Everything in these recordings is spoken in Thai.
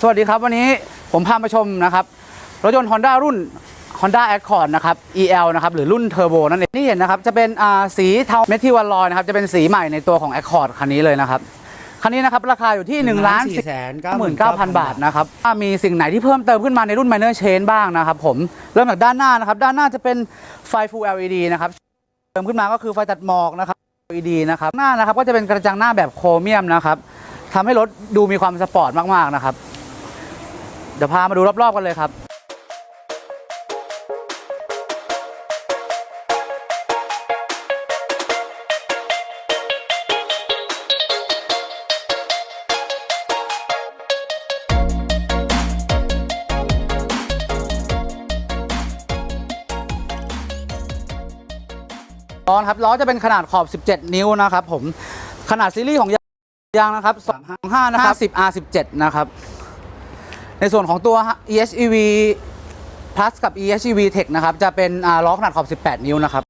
สวัสดีครับ วันนี้ผมพามาชมนะครับ รถยนต์ Honda รุ่น Honda Accord นะครับ EL นะครับ หรือรุ่นเทอร์โบนั่นเองที่เห็นนะครับ จะเป็นอ่าสีเทาเมทิวันลอยนะครับ จะเป็นสีใหม่ในตัวของ Accord คันนี้เลยนะครับ คันนี้นะครับ ราคาอยู่ที่1นึ่งล้านสี่แสนหมื่นเก้าพันบาทนะครับว่ามีสิ่งไหนที่เพิ่มเติมขึ้นมาในรุ่น Minor Chain บ้างนะครับผมเริ่มจากด้านหน้านะครับ ด้านหน้าจะเป็นไฟ Full LED นะครับเติมขึ้นมาก็คือไฟตัดหมอกนะครับ LED นะครับหน้านะครับก็จะเป็นกระจังหน้าแบบโครเมียมนะครับทำให้รถดูมีความสปอร์ตมากๆนะครับ เดี๋ยวพามาดูรอบๆกันเลยครับล้อนครับล้อจะเป็นขนาดขอบ 17 นิ้วนะครับผมขนาดซีรีส์ของยางนะครับ 25นะครับ10 R17 นะครับ ในส่วนของตัว EHEV Plus กับ EHEV Tech นะครับ จะเป็นล้อขนาดขอบ 18 นิ้วนะครับ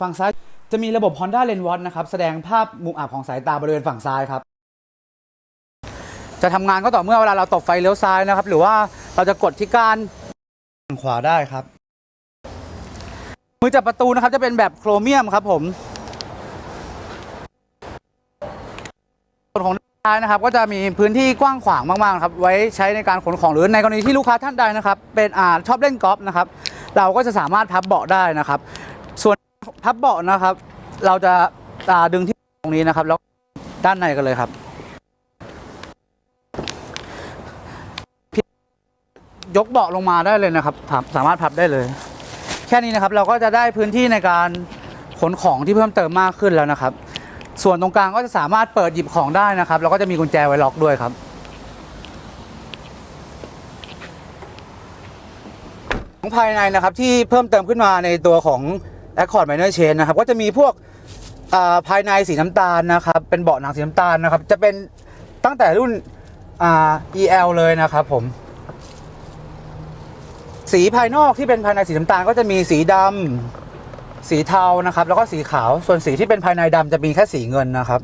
ฝั่งซ้ายจะมีระบบ Honda Lens Watch นะครับ แสดงภาพมุมอับของสายตาบริเวณฝั่งซ้ายครับ จะทำงานก็ต่อเมื่อเวลาเราตบไฟเลี้ยวซ้ายนะครับ หรือว่าเราจะกดที่การขวาได้ครับ มือจับประตูนะครับจะเป็นแบบโครเมียมครับผม ท้ายนะครับก็จะมีพื้นที่กว้างขวางมากๆครับไว้ใช้ในการขนของหรือในกรณีที่ลูกค้าท่านใดนะครับ เป็นอ่าชอบเล่นกอล์ฟนะครับ เราก็จะสามารถพับเบาะได้นะครับ ส่วนพับเบาะนะครับ เราจะอ่าดึงที่ตรงนี้นะครับ แล้วด้านในกันเลยครับยกเบาะลงมาได้เลยนะครับ สามารถพับได้เลย แค่นี้นะครับเราก็จะได้พื้นที่ในการขนของที่เพิ่มเติมมากขึ้นแล้วนะครับ ส่วนตรงกลางก็จะสามารถเปิดหยิบของได้นะครับ แล้วก็จะมีกุญแจไว้ล็อกด้วยครับ ของภายในนะครับที่เพิ่มเติมขึ้นมาในตัวของ Accord Minor Chain นะครับ ก็จะมีพวกอ่าภายในสีน้ำตาลนะครับ เป็นเบาะหนังสีน้ำตาลนะครับ จะเป็นตั้งแต่รุ่นอ่า EL เลยนะครับผม สีภายนอกที่เป็นภายในสีน้ำตาลก็จะมีสีดำ สีเทานะครับแล้วก็สีขาวส่วนสีที่เป็นภายในดำจะมีแค่สีเงินนะครับ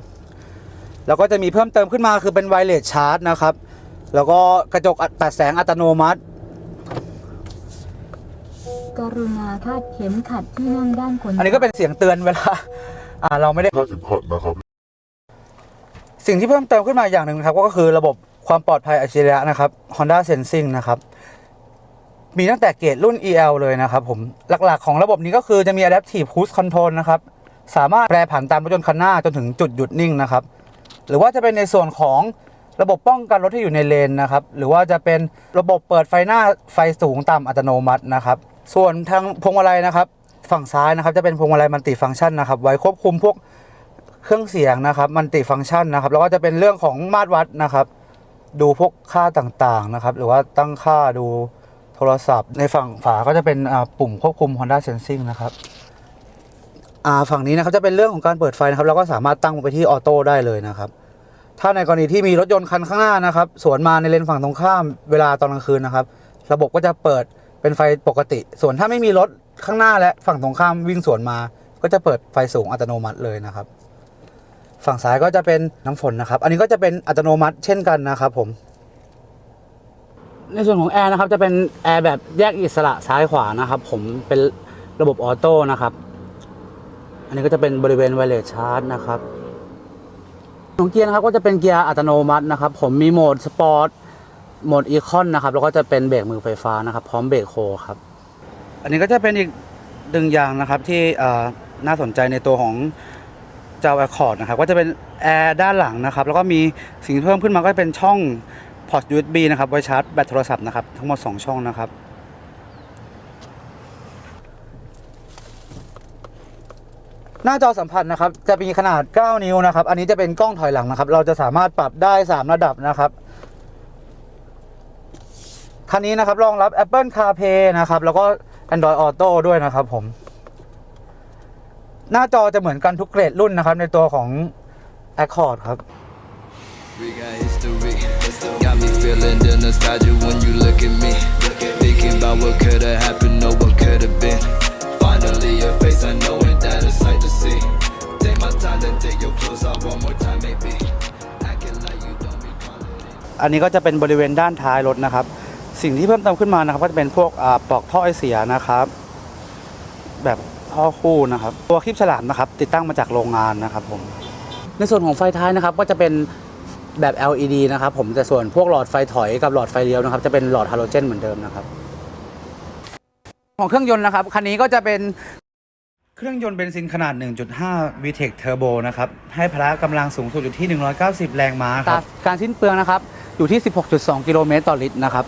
แล้วก็จะมีเพิ่มเติมขึ้นมาคือเป็นไวเลสชาร์จนะครับ แล้วก็กระจกอัดตัดแสงอัตโนมัติ กรุณาคาดเข็มขัดที่นั่งด้านคนอันนี้ก็เป็นเสียงเตือนเวลาอ่าเราไม่ได้คาดเข็มขัดนะครับ สิ่งที่เพิ่มเติมขึ้นมาอย่างหนึ่งนะครับ ก็คือระบบความปลอดภัยอัจฉริยะนะครับ Honda Sensing นะครับ มีตั้งแต่เกรดรุ่น EL เลยนะครับผมหลักๆของระบบนี้ก็คือจะมี Adaptive Cruise Control นะครับสามารถแปรผันตามรถยนต์คันหน้าจนถึงจุดหยุดนิ่งนะครับหรือว่าจะเป็นในส่วนของระบบป้องกันรถที่อยู่ในเลนนะครับหรือว่าจะเป็นระบบเปิดไฟหน้าไฟสูงต่ำอัตโนมัตินะครับส่วนทางพวงมาลัยนะครับฝั่งซ้ายนะครับจะเป็นพวงมาลัยมัลติฟังก์ชันนะครับไว้ควบคุมพวกเครื่องเสียงนะครับมันติฟังก์ชันนะครับแล้วก็จะเป็นเรื่องของมาตรวัดนะครับ ดูพวกค่าต่างๆนะครับ หรือว่าตั้งค่าดู โทรศัพท์ ในฝั่งฝาก็จะเป็นปุ่มควบคุม Honda Sensing นะครับฝั่งนี้นะครับจะเป็นเรื่องของการเปิดไฟนะครับเราก็สามารถตั้งไปที่ออโต้ได้เลยนะครับ ถ้าในกรณีที่มีรถยนต์คันข้างหน้านะครับ สวนมาในเลนฝั่งตรงข้ามเวลาตอนกลางคืนนะครับ ระบบก็จะเปิดเป็นไฟปกติ ส่วนถ้าไม่มีรถข้างหน้าและฝั่งตรงข้ามวิ่งสวนมา ก็จะเปิดไฟสูงอัตโนมัติเลยนะครับ ฝั่งซ้ายก็จะเป็นน้ำฝนนะครับ อันนี้ก็จะเป็นอัตโนมัติเช่นกันนะครับผม ในส่วนของแอร์นะครับจะเป็นแอร์แบบแยกอิสระซ้ายขวานะครับผมเป็นระบบออโต้นะครับ อันนี้ก็จะเป็นบริเวณไวเลสชาร์จนะครับของเกียร์นะครับก็จะเป็นเกียร์อัตโนมัตินะครับ ผมมีโหมดสปอร์ตโหมดอีคอนนะครับแล้วก็จะเป็นเบรกมือไฟฟ้านะครับ พร้อมเบรกโฮครับ อันนี้ก็จะเป็นอีกหนึ่งอย่างนะครับที่น่าสนใจในตัวของเจ้า Accord นะครับ ก็จะเป็นแอร์ด้านหลังนะครับ แล้วก็มีสิ่งเพิ่มขึ้นมาก็เป็นช่อง พอร์ต USB นะครับ ไว้ชาร์จแบตโทรศัพท์นะครับ ทั้งหมด 2 ช่องนะครับ หน้าจอสัมผัสนะครับ จะมีขนาด 9 นิ้วนะครับ อันนี้จะเป็นกล้องถอยหลังนะครับ เราจะสามารถปรับได้ 3 ระดับนะครับคันนี้นะครับรองรับ Apple CarPlay นะครับ แล้วก็ Android Auto ด้วยนะครับผม หน้าจอจะเหมือนกันทุกเกรดรุ่นนะครับ ในตัวของ Accord ครับ feeling the nostalgia when you look at me. Thinking about what could have happened or what could have been. Finally, your face, I know it, that a sight to see. Take my time, then take your clothes off one more time, maybe. Acting like you don't recall it. อันนี้ก็จะเป็นบริเวณด้านท้ายรถนะครับ สิ่งที่เพิ่มเติมขึ้นมานะครับก็จะเป็นพวกอ่าปลอกท่อไอเสียนะครับ แบบท่อคู่นะครับ ตัวคลิปฉลามนะครับ ติดตั้งมาจากโรงงานนะครับผม ในส่วนของไฟท้ายนะครับก็จะเป็น แบบ LED นะครับผมแต่ส่วนพวกหลอดไฟถอยกับหลอดไฟเลี้ยวนะครับจะเป็นหลอดฮาโลเจนเหมือนเดิมนะครับ ของเครื่องยนต์นะครับคันนี้ก็จะเป็นเครื่องยนต์เบนซินขนาด 1.5 VTEC Turbo นะครับ ให้พละกำลังสูงสุดอยู่ที่ 190 แรงม้าครับการสิ้นเปลืองนะครับ อยู่ที่ 16.2 กิโลเมตรต่อลิตรนะครับ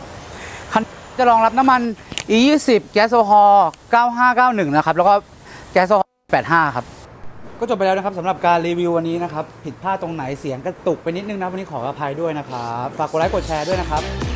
คันจะรองรับน้ำมัน E20 แก๊สโซฮอล์9591 นะครับ แล้วก็แก๊สโซฮอล์85 ครับ ก็จบไปแล้วนะครับสำหรับการรีวิววันนี้นะครับ ผิดพลาดตรงไหนเสียงกระตุกไปนิดนึงนะ วันนี้ขออภัยด้วยนะครับ ฝากกดไลค์กดแชร์ด้วยนะครับ